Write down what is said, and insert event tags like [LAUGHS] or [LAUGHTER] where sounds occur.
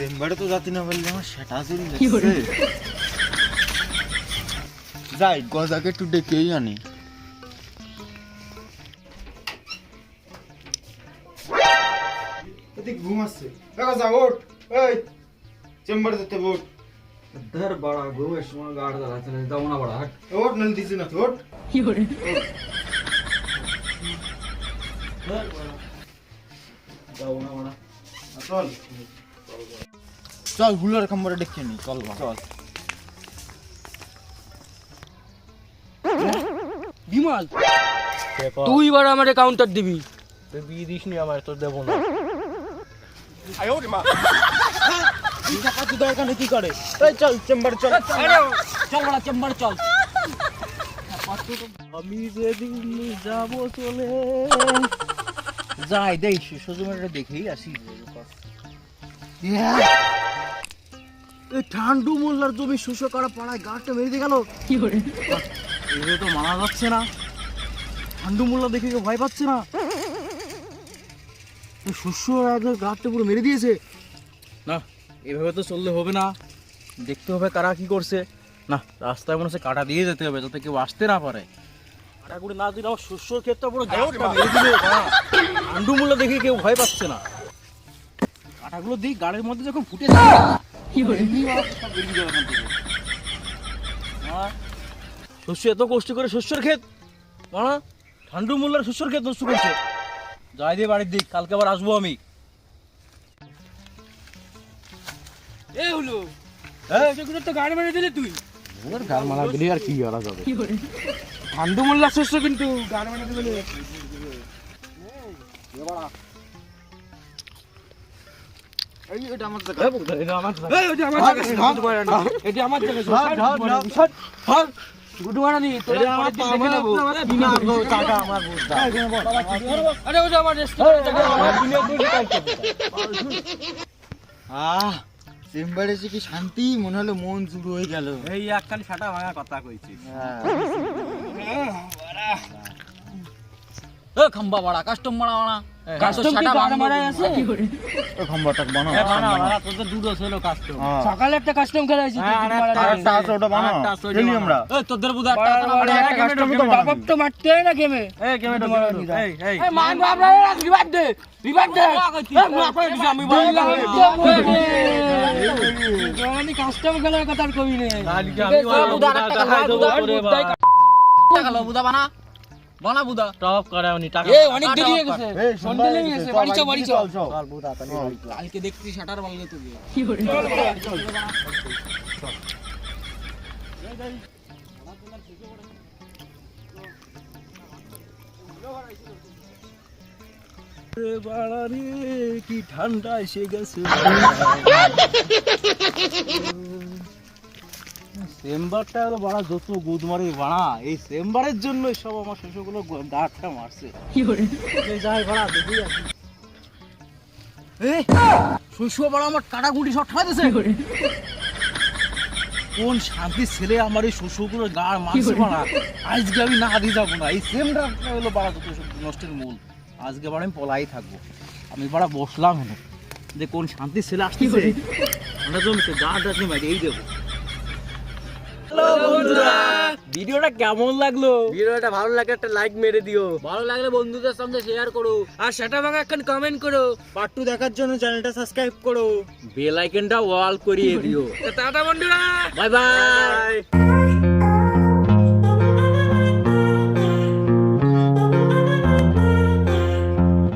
চেম্বারে তো যাতি না বললে আমার সেটা চলে যাচ্ছে যাই গজাকে একটু ডেকেই আনি। ঘুমাচ্ছে দেখা যা ওঠ। এই চেম্বারে যেতে ওঠ। ধর বড়া ঘুমের সময় গাড় দাঁড়াচ্ছে না যাব না বড়া হাট। ওঠ নাহলে দিছি না ওঠ। যাব না বড়া। চল। চল হুলার খাম্বারে ডেকে নি চল চল। বিমল তুই এবার আমারে কাউন্টার দিবি। বিয়ে দিস নি আমার তোর দেবো না। দরকার কি করে? এই চল চেম্বারে চল। চল বড়া চেম্বার চল। আমি যেদিন যাব চলে। যাই দেখ দেখেই আসি। এই ঠান্ডু মোল্লার জমি শুষ্ক করা পাড়ায় গাছটা মেরে গেল। এভাবে তো মানা যাচ্ছে না। ঠান্ডু মোল্লা দেখে কেউ ভয় পাচ্ছে না। শস্য গাছটা পুরো মেরে দিয়েছে। না এভাবে তো চললে হবে না। দেখতে হবে কারা কি করছে। না রাস্তায় মনে হচ্ছে কাটা দিয়ে যেতে হবে যাতে কেউ আসতে না পারে। কাটা করে না দিলে আমার শস্যর ক্ষেত্রে পুরো গাছটা মেরে দিলে ঠান্ডু মোল্লা দেখে কেউ ভয় পাচ্ছে না। কাটাগুলো দিই গাড়ির মধ্যে যখন ফুটে যায়। শস্য এত কষ্ট করে শস্যর ক্ষেত? মানা ঠান্ডু মোল্লার শস্যর ক্ষেত নষ্ট করছে। যাই দিয়ে বাড়ির দিক কালকে আবার আসব আমি। এ হলো এই তো গাড়ি মেরে দিলি তুই। গাল মারা দিলে আর কি করা যাবে? ঠান্ডু মোল্লা শস্য কিন্তু গাড়ি মেরে দিলি। এই আহ চেম্বারে এসে কি শান্তি মনে হলো মন শুরু হয়ে গেল। এই একখান ফাটা ভাঙা কথা কইছি এ খাম্বা বাড়া কাস্টম তোদের দুটো ছিল কাস্টম হ্যাঁ। সকালে একটা কাস্টম খেলাইছি হ্যাঁ, তোদের বাড়া, বাড়া, custom তো মারতে হয় না গেমে? কাস্টম খেলার কথা আর কই বানা বানা বুদা। টপ করে উনি টাকা এ অনেক দেরি হয়ে গেছে। এই লেগে গেছে বাড়ি চল বাড়ি চল চল। চল বুদা তাহলে কালকে দেখছি শাটার মারলে তুই রে বাড়া রে, কি ঠান্ডা এসে গেছে। চেম্বারটা হলো বাড়া যত গুদ মারে বাড়া এই চেম্বারের জন্য সব আমার গাঁটটা মারছে। এই যাই বাড়া দেখি শৈশব বড় আমার কাটা গুটি শট খাই দিছে কোন শান্তি ছেলে আমার এই শ্বশুরগুলো গাড় মারছে বাড়া? আজকে আমি না দিয়ে যাব না। এই চেম্বারটা হলো বাড়া যত নষ্টের মূল। আজকে বাড়া আমি পলাই থাকব। আমি বাড়া বসলাম হলো যে কোন শান্তি ছেলে আসতেছে আমরা জমিতে গাড় ডাকলে মারি এই দেবো ভিডিওটা কেমন লাগল? ভিডিওটা ভালো লাগে একটা লাইক মেরে দিও। ভালো লাগলে বন্ধুদের সঙ্গে শেয়ার করো। আর সেটা ভাঙা এখন কমেন্ট করো। পার্ট টু দেখার জন্য চ্যানেলটা সাবস্ক্রাইব করো। বেল আইকনটা অল করিয়ে দিও। [LAUGHS] টাটা বন্ধুরা। Bye bye